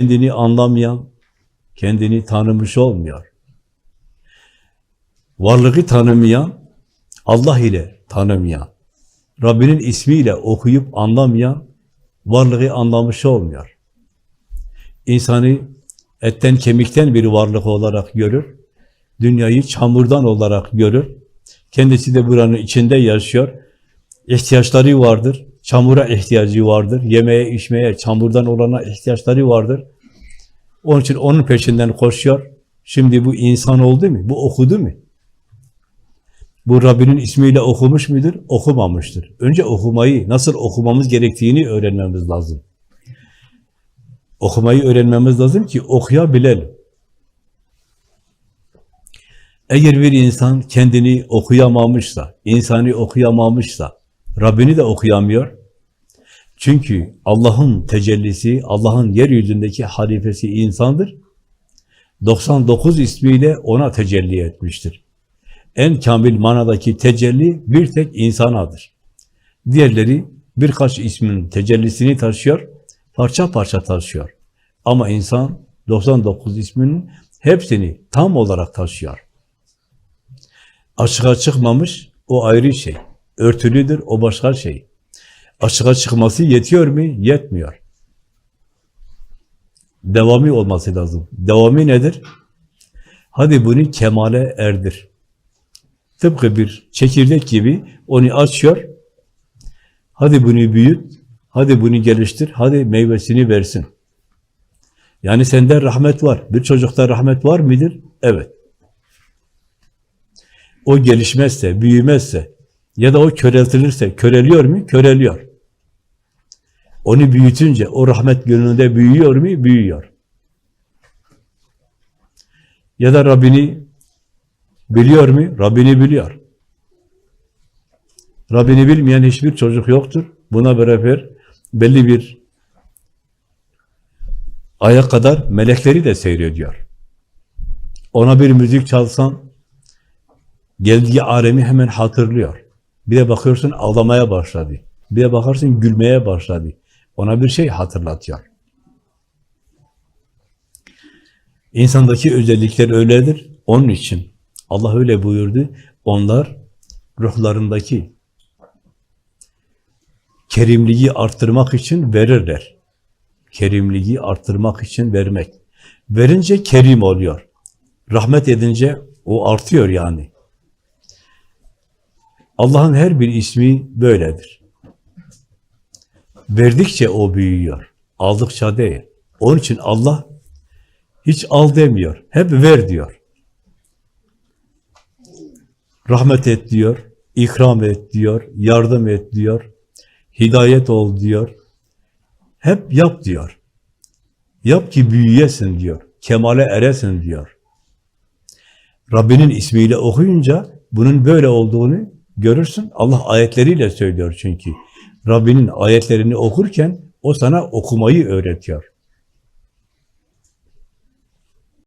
kendini anlamayan, kendini tanımış olmuyor. Varlığı tanımayan, Allah ile tanımayan, Rabbinin ismiyle okuyup anlamayan, varlığı anlamış olmuyor. İnsanı etten kemikten bir varlık olarak görür, dünyayı çamurdan olarak görür, kendisi de buranın içinde yaşıyor, ihtiyaçları vardır, çamura ihtiyacı vardır, yemeğe, içmeye, çamurdan olana ihtiyaçları vardır. Onun için onun peşinden koşuyor. Şimdi bu insan oldu mu? Bu okudu mu? Bu Rabbinin ismiyle okumuş mudur? Okumamıştır. Önce okumayı, nasıl okumamız gerektiğini öğrenmemiz lazım. Okumayı öğrenmemiz lazım ki okuyabilelim. Eğer bir insan kendini okuyamamışsa, insanı okuyamamışsa, Rabbini de okuyamıyor. Çünkü Allah'ın tecellisi, Allah'ın yeryüzündeki halifesi insandır. 99 ismiyle ona tecelli etmiştir. En kamil manadaki tecelli bir tek insanadır. Diğerleri birkaç ismin tecellisini taşıyor, parça parça taşıyor. Ama insan 99 isminin hepsini tam olarak taşıyor. Açığa çıkmamış, o ayrı şey. Örtülüdür, o başka şey. Açığa çıkması yetiyor mu? Yetmiyor. Devamı olması lazım. Devamı nedir? Hadi bunu kemale erdir. Tıpkı bir çekirdek gibi onu açıyor. Hadi bunu büyüt, hadi bunu geliştir, hadi meyvesini versin. Yani sende rahmet var. Bir çocukta rahmet var mıdır? Evet. O gelişmezse, büyümezse ya da o köreltilirse, köreliyor mu? Köreliyor. Onu büyütünce o rahmet gönlünde büyüyor mu? Büyüyor. Ya da Rabbini biliyor mu? Rabbini biliyor. Rabbini bilmeyen hiçbir çocuk yoktur. Buna beraber belli bir aya kadar melekleri de seyrediyor. Ona bir müzik çalsan geldiği alemi hemen hatırlıyor. Bir de bakıyorsun ağlamaya başladı. Bir de bakarsın gülmeye başladı. Ona bir şey hatırlatıyor. İnsandaki özellikler öyledir. Onun için Allah öyle buyurdu. Onlar ruhlarındaki kerimliği arttırmak için verirler. Kerimliği arttırmak için vermek. Verince kerim oluyor. Rahmet edince o artıyor yani. Allah'ın her bir ismi böyledir. Verdikçe o büyüyor. Aldıkça değil. Onun için Allah hiç al demiyor. Hep ver diyor. Rahmet et diyor. ikram et diyor. Yardım et diyor. Hidayet ol diyor. Hep yap diyor. Yap ki büyüyesin diyor. Kemale eresin diyor. Rabbinin ismiyle okuyunca bunun böyle olduğunu görürsün. Allah ayetleriyle söylüyor çünkü. Rabbinin ayetlerini okurken o sana okumayı öğretiyor.